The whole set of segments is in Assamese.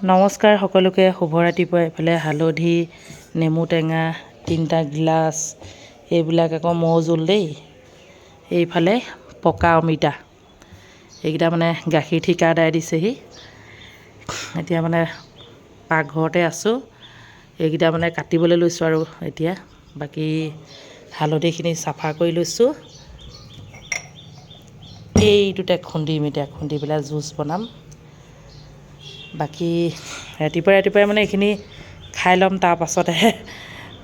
নমস্কাৰ সকলোকে শুভ ৰাতিপুৱা। এইফালে হালধি নেমু টেঙা তিনিটা গিলাচ এইবিলাক আকৌ মৌ জোল দেই। এইফালে পকা অমিতা। এইকেইটা মানে গাখীৰ ঠিকাদাৰে দিছেহি। এতিয়া মানে পাকঘৰতে আছোঁ। এইকেইটা মানে কাটিবলৈ লৈছোঁ আৰু এতিয়া। বাকী হালধিখিনি চাফা কৰি লৈছোঁ। এইটোতে খুন্দিম এতিয়া খুন্দি পেলাই জুচ বনাম। বাকী ৰাতিপুৱাই ৰাতিপুৱাই মানে এইখিনি খাই ল'ম তাৰপাছতহে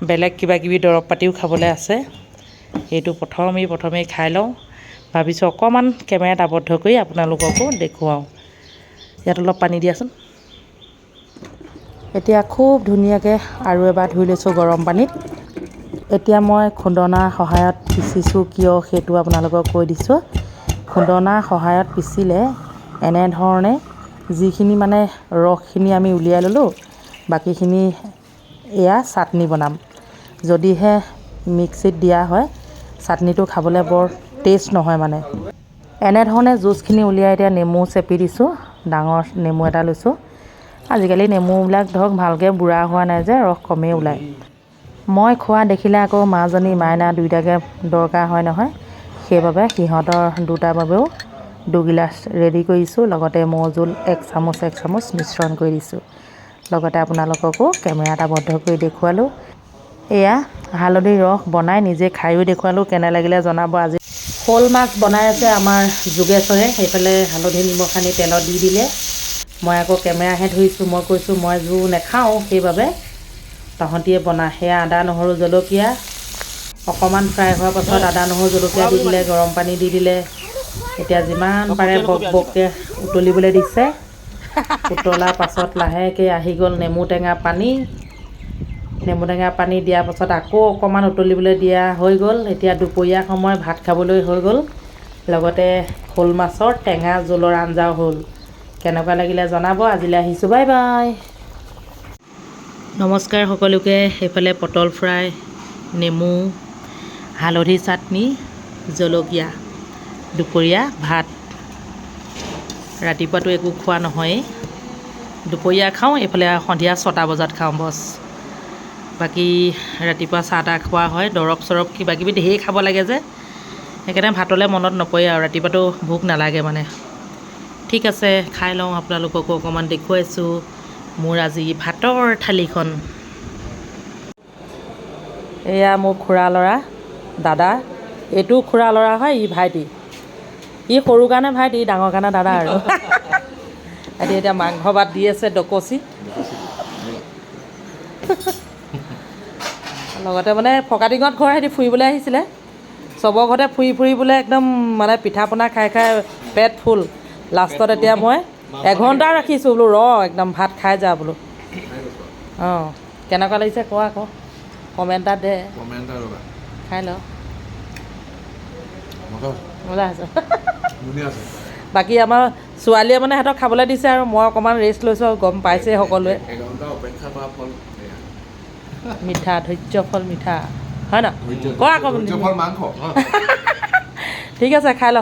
বেলেগ কিবা কিবি দৰৱ পাতিও খাবলৈ আছে। এইটো প্ৰথমেই প্ৰথমেই খাই লওঁ। ভাবিছোঁ অকণমান কেমেৰাত আৱদ্ধ কৰি আপোনালোককো দেখুৱাওঁ। ইয়াত অলপ পানী দিয়াচোন। এতিয়া খুব ধুনীয়াকৈ আৰু এবাৰ ধুই লৈছোঁ গৰম পানীত। এতিয়া মই খুন্দনাৰ সহায়ত পিচিছোঁ কিয় সেইটো আপোনালোকক কৈ দিছোঁ। খুন্দনাৰ সহায়ত পিচিলে এনেধৰণে যিখিনি মানে ৰসখিনি আমি উলিয়াই ল'লোঁ বাকীখিনি এয়া চাটনি বনাম। যদিহে মিক্সিত দিয়া হয় চাটনিটো খাবলৈ বৰ টেষ্ট নহয় মানে। এনেধৰণে জুচখিনি উলিয়াই এতিয়া নেমু চেপি দিছোঁ ডাঙৰ নেমু এটা লৈছোঁ। আজিকালি নেমুবিলাক ধৰক ভালকৈ বুঢ়া হোৱা নাই যে ৰস কমেই ওলায়। মই খোৱা দেখিলে আকৌ মাজনী মাইনা দুয়োটাকে দৰকাৰ হয় নহয়। সেইবাবে সিহঁতৰ দুটাৰ বাবেও দুগিলাচ ৰেডি কৰিছোঁ লগতে মৌ জোল এক চামুচ এক চামুচ মিশ্ৰণ কৰি দিছোঁ। লগতে আপোনালোককো কেমেৰাত আৱদ্ধ কৰি দেখুৱালোঁ। এয়া হালধি ৰস বনাই নিজে খায়ো দেখুৱালোঁ কেনে লাগিলে জনাব আজি। শ'ল মাছ বনাই আছে আমাৰ যোগেশ্বৰে সেইফালে হালধি নিমখ সানি তেলত দি দিলে। মই আকৌ কেমেৰাহে ধৰিছোঁ মই কৈছোঁ মই জোৰ নাখাওঁ সেইবাবে তহঁতিয়ে বনা। সেয়া আদা নহৰু জলকীয়া। অকণমান ফ্ৰাই হোৱাৰ পাছত আদা নহৰু জলকীয়া দি দিলে গৰম পানী দি দিলে। এতিয়া যিমান পাৰে বক বককৈ উতলিবলৈ দিছে। উতলাৰ পাছত লাহেকৈ আহি গ'ল নেমু টেঙা পানী। নেমু টেঙা পানী দিয়াৰ পাছত আকৌ অকণমান উতলিবলৈ দিয়া হৈ গ'ল। এতিয়া দুপৰীয়া সময় ভাত খাবলৈ হৈ গ'ল। লগতে শ'ল মাছৰ টেঙা জোলৰ আঞ্জাও হ'ল। কেনেকুৱা লাগিলে জনাব? আজিলৈ আহিছোঁ। Bye bye. নমস্কাৰ সকলোকে। সেইফালে পটল ফ্ৰাই নেমু হালধি চাটনি জলকীয়া। দুপৰীয়া ভাত। ৰাতিপুৱাতো একো খোৱা নহয়েই। দুপৰীয়া খাওঁ এইফালে সন্ধিয়া ছটা বজাত খাওঁ বছ। বাকী ৰাতিপুৱা চাহ তাহ খোৱা হয় দৰৱ চৰৱ কিবা কিবি ধেৰ খাব লাগে যে। সেইকাৰণে ভাতলৈ মনত নপৰে আৰু ৰাতিপুৱাতো ভোক নালাগে মানে। ঠিক আছে খাই লওঁ আপোনালোককো অকণমান দেখুৱাইছোঁ মোৰ আজি ভাতৰ থালিখন। এয়া মোৰ খুৰা ল'ৰা দাদা। এইটো খুৰা ল'ৰা হয় ই ভাইটি। ই সৰু কাৰণে ভাইটি ডাঙৰ কাৰণে দাদা আৰু। সিহঁতি এতিয়া মাংস ভাত দি আছে ডকচি। লগতে মানে ফকাটিঙত ঘৰ সিহঁতি ফুৰিবলৈ আহিছিলে। চবৰ ঘৰতে ফুৰি ফুৰি বোলে একদম মানে পিঠা পনা খাই খাই পেট ফুল। লাষ্টত এতিয়া মই এঘণ্টা ৰাখিছোঁ বোলো ৰ একদম ভাত খাই যা বোলো। অঁ কেনেকুৱা লাগিছে কোৱা আকৌ? কমেণ্ট এটা দে। খাই ল। মজা আছে বাকী আমাৰ ছোৱালীয়ে মানে সিহঁতক খাবলৈ দিছে আৰু মই অকণমান ৰেষ্ট লৈছোঁ আৰু গম পাইছে সকলোৱে। মিঠা ধৈৰ্য ফল মিঠা। হয় ন? কোৱা আকৌ ঠিক আছে খাই ল।